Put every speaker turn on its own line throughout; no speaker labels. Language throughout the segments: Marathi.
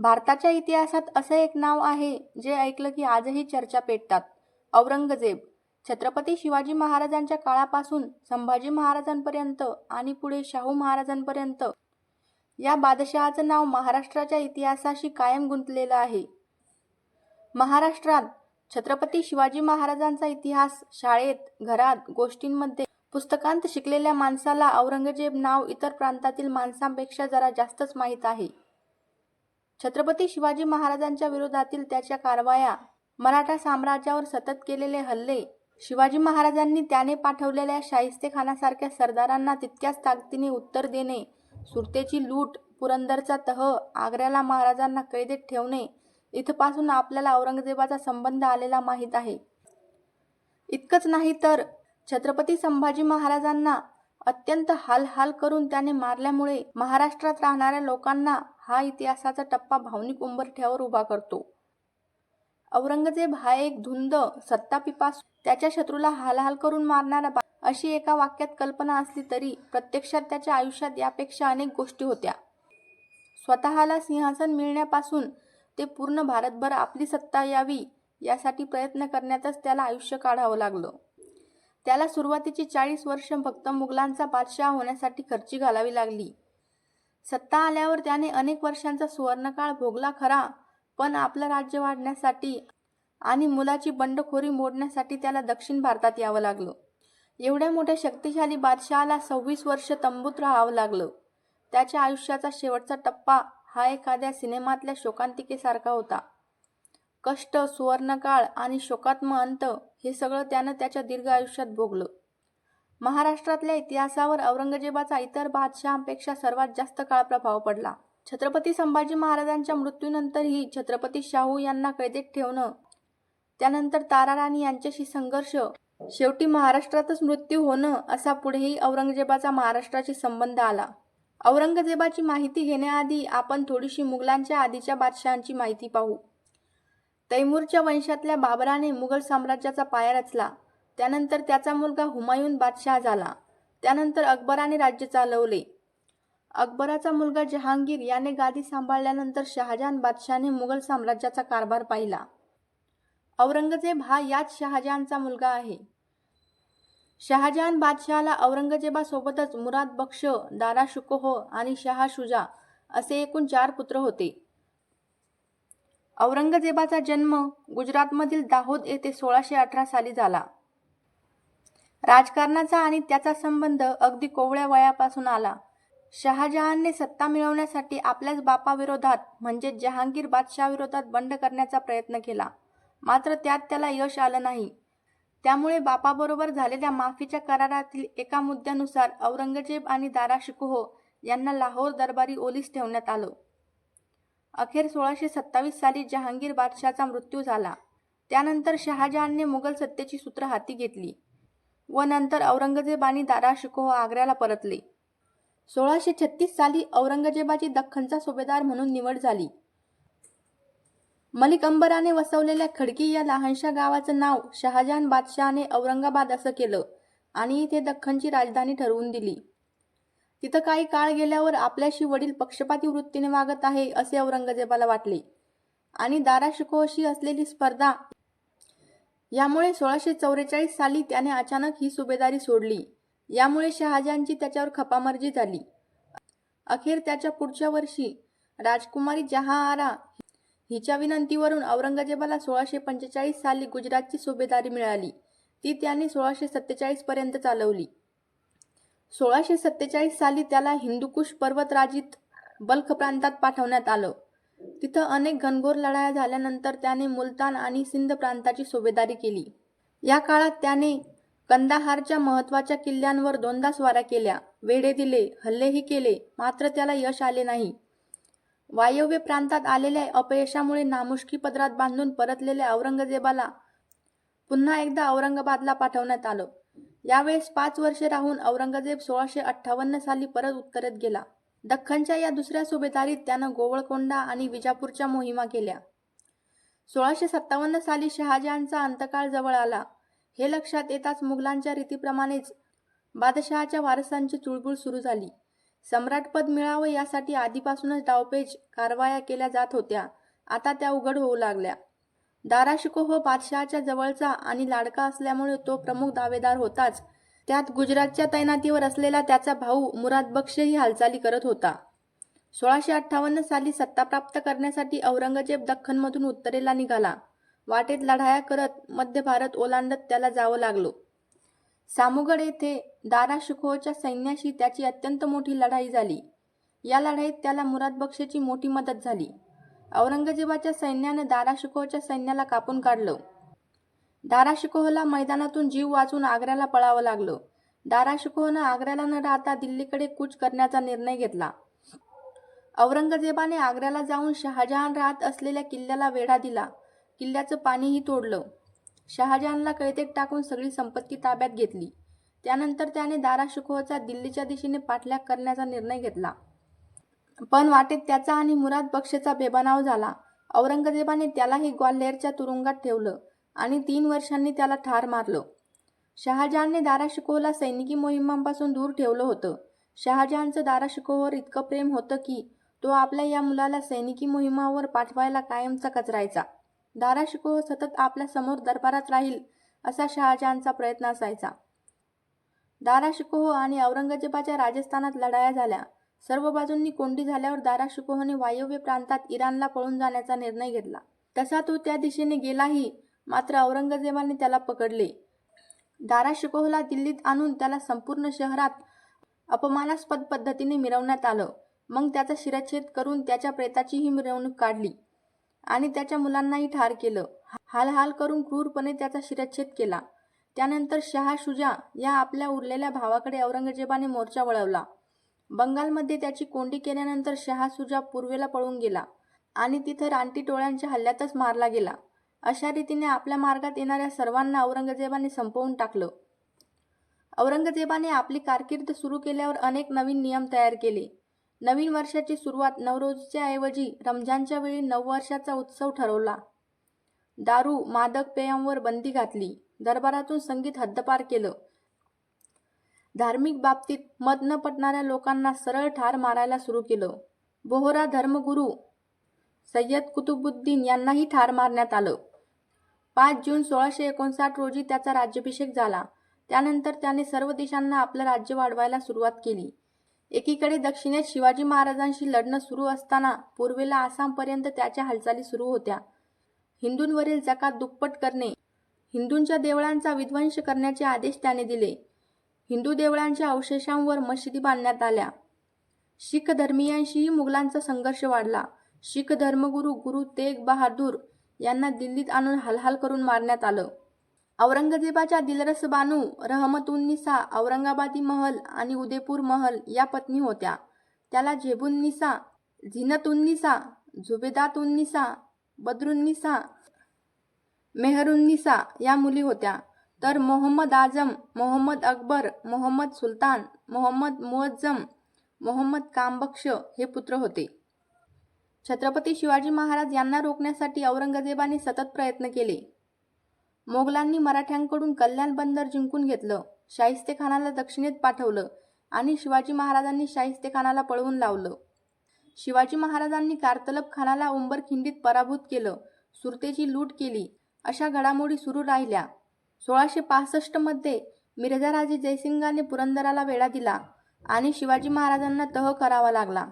भारताच्या इतिहासात असं एक नाव आहे जे ऐकलं की आजही चर्चा पेटतात. औरंगजेब छत्रपती शिवाजी महाराजांच्या काळापासून संभाजी महाराजांपर्यंत आणि पुढे शाहू महाराजांपर्यंत. या बादशहाचं नाव महाराष्ट्राच्या इतिहासाशी कायम गुंतलेलं आहे. महाराष्ट्रात छत्रपती शिवाजी महाराजांचा इतिहास शाळेत घरात गोष्टींमध्ये पुस्तकांत शिकलेल्या माणसाला औरंगजेब नाव इतर प्रांतातील माणसांपेक्षा जरा जास्तच माहीत आहे. छत्रपती शिवाजी महाराजांच्या विरोधातील त्याच्या कारवाया मराठा साम्राज्यावर सतत केलेले हल्ले शिवाजी महाराजांनी त्याने पाठवलेल्या शाहिस्तेखानासारख्या सरदारांना तितक्याच ताकदीने उत्तर देणे सुरतेची लूट पुरंदरचा तह आग्र्याला महाराजांना कैदेत ठेवणे इथपासून आपल्याला औरंगजेबाचा संबंध आलेला माहीत आहे. इतकंच नाही तर छत्रपती संभाजी महाराजांना अत्यंत हालहाल करून त्याने मारल्यामुळे महाराष्ट्रात राहणाऱ्या लोकांना हा इतिहासाचा टप्पा भावनिक उंबरठ्यावर उभा करतो. औरंगजेब हा एक धुंद सत्तापिपास त्याच्या शत्रूला हालहाल करून मारणारा अशी एका वाक्यात कल्पना असली तरी प्रत्यक्षात त्याच्या आयुष्यात यापेक्षा अनेक गोष्टी होत्या. स्वतःला सिंहासन मिळण्यापासून ते पूर्ण भारतभर आपली सत्ता यावी यासाठी प्रयत्न करण्यातच त्याला आयुष्य काढावं लागलं. त्याला सुरुवातीची चाळीस वर्ष फक्त मुघलांचा बादशाह होण्यासाठी खर्ची घालावी लागली. सत्ता आल्यावर त्याने अनेक वर्षांचा सुवर्णकाळ भोगला खरा पण आपलं राज्य वाढण्यासाठी आणि मुलाची बंडखोरी मोडण्यासाठी त्याला दक्षिण भारतात यावं लागलं. एवढ्या मोठ्या शक्तिशाली बादशहाला सव्वीस वर्ष तंबूत राहावं लागलं. त्याच्या आयुष्याचा शेवटचा टप्पा हा एखाद्या सिनेमातल्या शोकांतिकेसारखा होता. कष्ट सुवर्णकाळ आणि शोकात्म अंत हे सगळं त्यानं त्याच्या दीर्घ आयुष्यात भोगलं. महाराष्ट्रातल्या इतिहासावर औरंगजेबाचा इतर बादशहांपेक्षा सर्वात जास्त काळ प्रभाव पडला. छत्रपती संभाजी महाराजांच्या मृत्यूनंतरही छत्रपती शाहू यांना कैदेत ठेवणं त्यानंतर ताराराणी यांच्याशी संघर्ष शेवटी महाराष्ट्रातच मृत्यू होणं असा पुढेही औरंगजेबाचा महाराष्ट्राशी संबंध आला. औरंगजेबाची माहिती घेण्याआधी आपण थोडीशी मुघलांच्या आधीच्या बादशहांची माहिती पाहू. तैमूरच्या वंशातल्या बाबराने मुघल साम्राज्याचा पाया रचला. त्यानंतर त्याचा मुलगा हुमायून बादशाह झाला. त्यानंतर अकबराने राज्य चालवले. अकबराचा मुलगा जहांगीर याने गादी सांभाळल्यानंतर शहाजहान बादशाहने मुघल साम्राज्याचा कारभार पाहिला. औरंगजेब हा याच शहाजहानचा मुलगा आहे. शहाजहान बादशहाला औरंगजेबासोबतच मुराद बक्ष दारा शुकोह आणि शहा शुजा असे एकूण चार पुत्र होते. औरंगजेबाचा जन्म गुजरातमधील दाहोद येथे सोळाशे अठरा साली झाला. राजकारणाचा आणि त्याचा संबंध अगदी कोवळ्या वयापासून आला. शहाजहानने सत्ता मिळवण्यासाठी आपल्याच बापाविरोधात म्हणजे जहांगीर बादशहाविरोधात बंड करण्याचा प्रयत्न केला. मात्र त्यात त्याला यश आलं नाही. त्यामुळे बापाबरोबर झालेल्या माफीच्या करारातील एका मुद्द्यानुसार औरंगजेब आणि दारा शिकोह यांना लाहोर दरबारी ओलीस ठेवण्यात आलं. अखेर सोळाशे सत्तावीस साली जहांगीर बादशाचा मृत्यू झाला. त्यानंतर शहाजहानने मुघल सत्तेची सूत्र हाती घेतली व नंतर औरंगजेब आणि दारा शिकोह आग्र्याला परतले. सोळाशे छत्तीस साली औरंगजेबाची दख्खनचा सुभेदार म्हणून निवड झाली. मलिक अंबराने वसवलेल्या खडकी या लहानशा गावाचं नाव शहाजहान बादशहाने औरंगाबाद असं केलं आणि इथे दख्खनची राजधानी ठरवून दिली. तिथं काही काळ गेल्यावर आपल्याशी वडील पक्षपाती वृत्तीने वागत आहे असे औरंगजेबाला वाटले. आणि दाराशकोहशी असलेली स्पर्धा यामुळे सोळाशे चौवेचाळीस साली त्याने अचानक ही सुभेदारी सोडली. यामुळे शहाजहानची त्याच्यावर खपामर्जी झाली. अखेर त्याच्या पुढच्या वर्षी राजकुमारी जहाआरा हिच्या विनंतीवरून औरंगजेबाला सोळाशे पंचेचाळीस साली गुजरातची सुभेदारी मिळाली. ती त्याने सोळाशे सत्तेचाळीस पर्यंत चालवली. सोळाशे सत्तेचाळीस साली त्याला हिंदुकुश पर्वतराजीत बल्ख प्रांतात पाठवण्यात आलं. तिथं अनेक घनघोर लढाया झाल्यानंतर त्याने मुलतान आणि सिंध प्रांताची सुभेदारी केली. या काळात त्याने कंदाहारच्या महत्त्वाच्या किल्ल्यांवर दोनदा स्वाऱ्या केल्या. वेढे दिले हल्लेही केले मात्र त्याला यश आले नाही. वायव्य प्रांतात आलेल्या अपयशामुळे नामुष्की पदरात बांधून परतलेल्या औरंगजेबाला पुन्हा एकदा औरंगाबादला पाठवण्यात आलं. यावेळेस पाच वर्षे राहून औरंगजेब सोळाशे अठ्ठावन्न साली परत उत्तरेत गेला. दख्खनच्या या दुसऱ्या सुभेदारीत त्यानं गोवळकोंडा आणि विजापूरच्या मोहिमा केल्या. सोळाशे सत्तावन्न साली शहाजहानचा अंतकाळ जवळ आला. हे लक्षात येताच मुघलांच्या रीतीप्रमाणेच बादशहाच्या वारसांची चुळबुळ सुरू झाली. सम्राटपद मिळावं यासाठी आधीपासूनच डावपेच कारवाया केल्या जात होत्या. आता त्या उघड होऊ लागल्या. दाराशिकोह हो बादशहाच्या जवळचा आणि लाडका असल्यामुळे तो प्रमुख दावेदार होताच. त्यात गुजरातच्या तैनातीवर असलेला त्याचा भाऊ मुराद बक्षही हालचाली करत होता. सोळाशे अठ्ठावन्न साली सत्ता प्राप्त करण्यासाठी औरंगजेब दख्खनमधून उत्तरेला निघाला. वाटेत लढाया करत मध्य भारत ओलांडत त्याला जावं लागलो. सामुगड येथे दारा शिखोच्या सैन्याशी त्याची अत्यंत मोठी लढाई झाली. या लढाईत त्याला मुराद बक्षेची मोठी मदत झाली. औरंगजेबाच्या सैन्याने दाराशिकोहच्या सैन्याला कापून काढलं. दाराशिकोहला मैदानातून जीव वाचून आग्र्याला पळावं लागलं. दाराशिकोहनं आग्र्याला न राहता दिल्लीकडे कूच करण्याचा निर्णय घेतला. औरंगजेबाने आग्र्याला जाऊन शहाजहान राहत असलेल्या किल्ल्याला वेढा दिला. किल्ल्याचं पाणीही तोडलं. शहाजहानला कैदेत टाकून सगळी संपत्ती ताब्यात घेतली. त्यानंतर त्याने दाराशिकोहचा दिल्लीच्या दिशेने पाठलाग करण्याचा निर्णय घेतला. पण वाटेत त्याचा आणि मुराद बक्षचा बेबनाव झाला. औरंगजेबाने त्यालाही ग्वाल्हेरच्या तुरुंगात ठेवलं आणि तीन वर्षांनी त्याला ठार मारलं. शहाजहानने दारा शिकोहला सैनिकी मोहिमांपासून दूर ठेवलं होतं. शहाजहानचं दारा शिकोहवर इतकं प्रेम होतं की तो आपल्या या मुलाला सैनिकी मोहिमावर पाठवायला कायमचा कचरायचा. दारा शिकोह सतत आपल्यासमोर दरबारात राहील असा शहाजहानचा प्रयत्न असायचा. दारा शिकोह आणि औरंगजेबाच्या राजस्थानात लढाया झाल्या. सर्व बाजूंनी कोंडी झाल्यावर दारा शिकोहने वायव्य प्रांतात इराणला पळून जाण्याचा निर्णय घेतला. तसा तो त्या दिशेने गेलाही मात्र औरंगजेबाने त्याला पकडले. दारा शिकोहला दिल्लीत आणून त्याला संपूर्ण शहरात अपमानास्पद पद्धतीने मिरवण्यात आलं. मग त्याचा शिरच्छेद करून त्याच्या प्रेताचीही मिरवणूक काढली आणि त्याच्या मुलांनाही ठार केलं. हाल हाल करून क्रूरपणे त्याचा शिरच्छेद केला. त्यानंतर शहा शुजा या आपल्या उरलेल्या भावाकडे औरंगजेबाने मोर्चा वळवला. बंगालमध्ये त्याची कोंडी केल्यानंतर शहा सुजा पूर्वेला पळून गेला आणि तिथं रानटी टोळ्यांच्या हल्ल्यातच मारला गेला. अशा रीतीने आपल्या मार्गात येणाऱ्या सर्वांना औरंगजेबाने संपवून टाकलं. औरंगजेबाने आपली कारकीर्द सुरू केल्यावर अनेक नवीन नियम तयार केले. नवीन वर्षाची सुरुवात नवरोजच्या ऐवजी रमजानच्या वेळी नववर्षाचा उत्सव ठरवला. दारू मादक पेयांवर बंदी घातली. दरबारातून संगीत हद्दपार केलं. धार्मिक बाबतीत मत न पटणाऱ्या लोकांना सरळ ठार मारायला सुरू केलं. बोहरा धर्मगुरू सय्यद कुतुबुद्दीन यांनाही ठार मारण्यात आलं. पाच जून सोळाशे एकोणसाठ रोजी त्याचा राज्याभिषेक झाला. त्यानंतर त्याने सर्व देशांना आपलं राज्य वाढवायला सुरुवात केली. एकीकडे दक्षिणेत शिवाजी महाराजांशी लढणं सुरू असताना पूर्वेला आसामपर्यंत त्याच्या हालचाली सुरू होत्या. हिंदूंवरील जकात दुप्पट करणे हिंदूंच्या देवळांचा विध्वंस करण्याचे आदेश त्याने दिले. हिंदू देवळांच्या अवशेषांवर मशिदी बांधण्यात आल्या. शीख धर्मीयांशीही मुघलांचा संघर्ष वाढला. शीख धर्मगुरू गुरु तेग बहादूर यांना दिल्लीत आणून हालहाल करून मारण्यात आलं. औरंगजेबाच्या दिलरस बानू रहमतुन्निसा औरंगाबादी महल आणि उदयपूर महल या पत्नी होत्या. त्याला झेबुन्निसा झिनतुन्निसा झुबेदातुन्निसा बद्रुन्निसा मेहरुन्निसा या मुली होत्या. तर मोहम्मद आजम मोहम्मद अकबर मोहम्मद सुलतान मोहम्मद मुअज्जम मोहम्मद कामबक्ष हे पुत्र होते. छत्रपती शिवाजी महाराज यांना रोखण्यासाठी औरंगजेबाने सतत प्रयत्न केले. मोगलांनी मराठ्यांकडून कल्याण बंदर जिंकून घेतलं शाहिस्तेखानाला दक्षिणेत पाठवलं आणि शिवाजी महाराजांनी शाहिस्तेखानाला पळवून लावलं. शिवाजी महाराजांनी कारतलब खानाला उंबरखिंडीत पराभूत केलं सुरतेची लूट केली अशा घडामोडी सुरू राहिल्या. सोळाशे पासष्टमध्ये मिर्झाराजे जयसिंगाने पुरंदराला वेढा दिला आणि शिवाजी महाराजांना तह करावा लागला.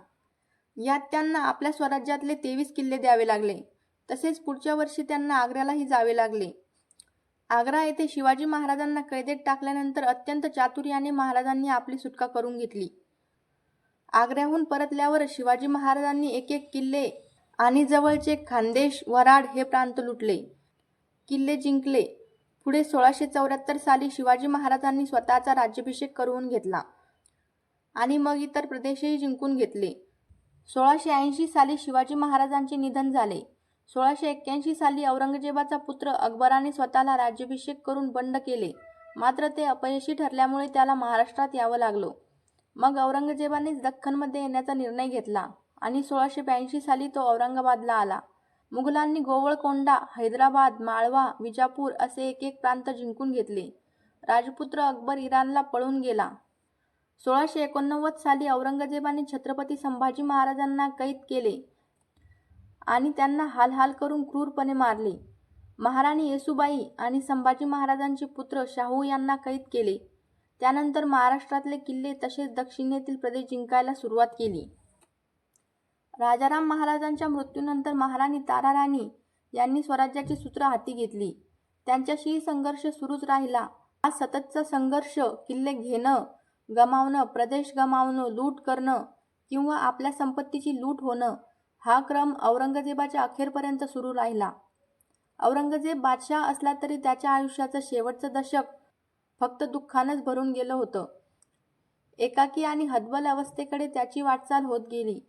यात त्यांना आपल्या स्वराज्यातले तेवीस किल्ले द्यावे लागले. तसेच पुढच्या वर्षी त्यांना आग्र्यालाही जावे लागले. आग्रा येथे शिवाजी महाराजांना कैदेत टाकल्यानंतर अत्यंत चातुर्याने महाराजांनी आपली सुटका करून घेतली. आग्र्याहून परतल्यावर शिवाजी महाराजांनी एक एक किल्ले आणि जवळचे खानदेश वराड हे प्रांत लुटले. किल्ले जिंकले. पुढे सोळाशे चौऱ्याहत्तर साली शिवाजी महाराजांनी स्वतःचा राज्याभिषेक करून घेतला आणि मग इतर प्रदेशही जिंकून घेतले. सोळाशे ऐंशी साली शिवाजी महाराजांचे निधन झाले. सोळाशे एक्क्याऐंशी साली औरंगजेबाचा पुत्र अकबराने स्वतःला राज्याभिषेक करून बंड केले. मात्र ते अपयशी ठरल्यामुळे त्याला महाराष्ट्रात यावं लागलं. मग औरंगजेबानेच दख्खनमध्ये येण्याचा निर्णय घेतला आणि सोळाशे ब्याऐंशी साली तो औरंगाबादला आला. मुघलांनी गोवळकोंडा हैदराबाद माळवा विजापूर असे एक एक प्रांत जिंकून घेतले. राजपुत्र अकबर इराणला पळून गेला. सोळाशे एकोणनव्वद साली औरंगजेबाने छत्रपती संभाजी महाराजांना कैद केले आणि त्यांना हालहाल करून क्रूरपणे मारले. महाराणी येसुबाई आणि संभाजी महाराजांचे पुत्र शाहू यांना कैद केले. त्यानंतर महाराष्ट्रातले किल्ले तसेच दक्षिणेतील प्रदेश जिंकायला सुरुवात केली. राजाराम महाराजांच्या मृत्यूनंतर महाराणी ताराराणी यांनी स्वराज्याची सूत्र हाती घेतली. त्यांच्याशीही संघर्ष सुरूच राहिला. हा सततचा संघर्ष किल्ले घेणं गमावणं प्रदेश गमावणं लूट करणं किंवा आपल्या संपत्तीची लूट होणं हा क्रम औरंगजेबाच्या अखेरपर्यंत सुरू राहिला. औरंगजेब बादशाह असला तरी त्याच्या आयुष्याचं शेवटचं दशक फक्त दुःखानंच भरून गेलं होतं. एकाकी आणि हतबल अवस्थेकडे त्याची वाटचाल होत गेली.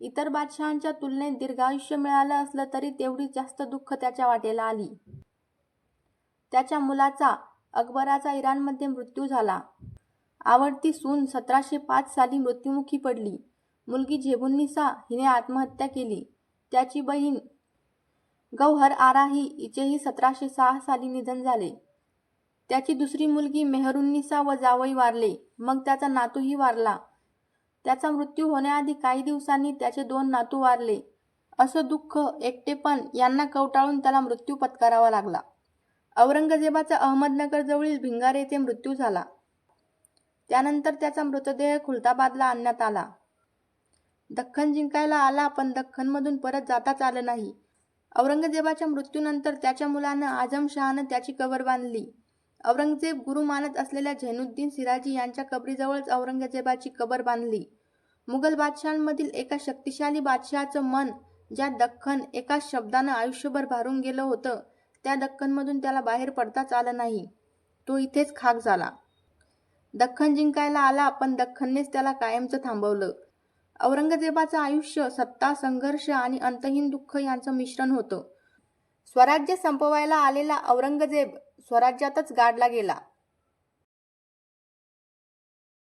इतर बादशहांच्या तुलनेत दीर्घायुष्य मिळालं असलं तरी तेवढी जास्त दुःख त्याच्या वाटेला आली. त्याच्या मुलाचा अकबराचा इराणमध्ये मृत्यू झाला. आवडती सून सतराशे पाच साली मृत्युमुखी पडली. मुलगी झेबुन्निसा हिने आत्महत्या केली. त्याची बहीण गौहर आराही हिचेही सतराशे सहा साली निधन झाले. त्याची दुसरी मुलगी मेहरुन्निसा व जावई वारले. मग त्याचा नातूही वारला. त्याचा मृत्यू होण्याआधी काही दिवसांनी त्याचे दोन नातू वारले. असं दुःख एकटेपण यांना कवटाळून त्याला मृत्यू पत्करावा लागला. औरंगजेबाचा अहमदनगरजवळील भिंगार येथे मृत्यू झाला. त्यानंतर त्याचा मृतदेह खुलताबादला आणण्यात आला. दख्खन जिंकायला आला पण दख्खनमधून परत जाताच आलं नाही. औरंगजेबाच्या मृत्यूनंतर त्याच्या मुलानं आझमशहानं त्याची कबर बांधली. औरंगजेब गुरु मानत असलेल्या झैनुद्दीन सिराजी यांच्या कबरीजवळच औरंगजेबाची कबर बांधली. मुघल बादशहांमधील एका शक्तिशाली बादशहाचं मन ज्या दख्खन एका शब्दानं आयुष्यभर भारून गेलं होतं त्या दख्खनमधून त्याला बाहेर पडताच आलं नाही. तो इथेच खाक झाला. दख्खन जिंकायला आला पण दख्खननेच त्याला कायमचं थांबवलं. औरंगजेबाचं आयुष्य सत्ता संघर्ष आणि अंतहीन दुःख यांचं मिश्रण होतं. स्वराज्य संपवायला आलेला औरंगजेब स्वराज्यातच गाडला गेला.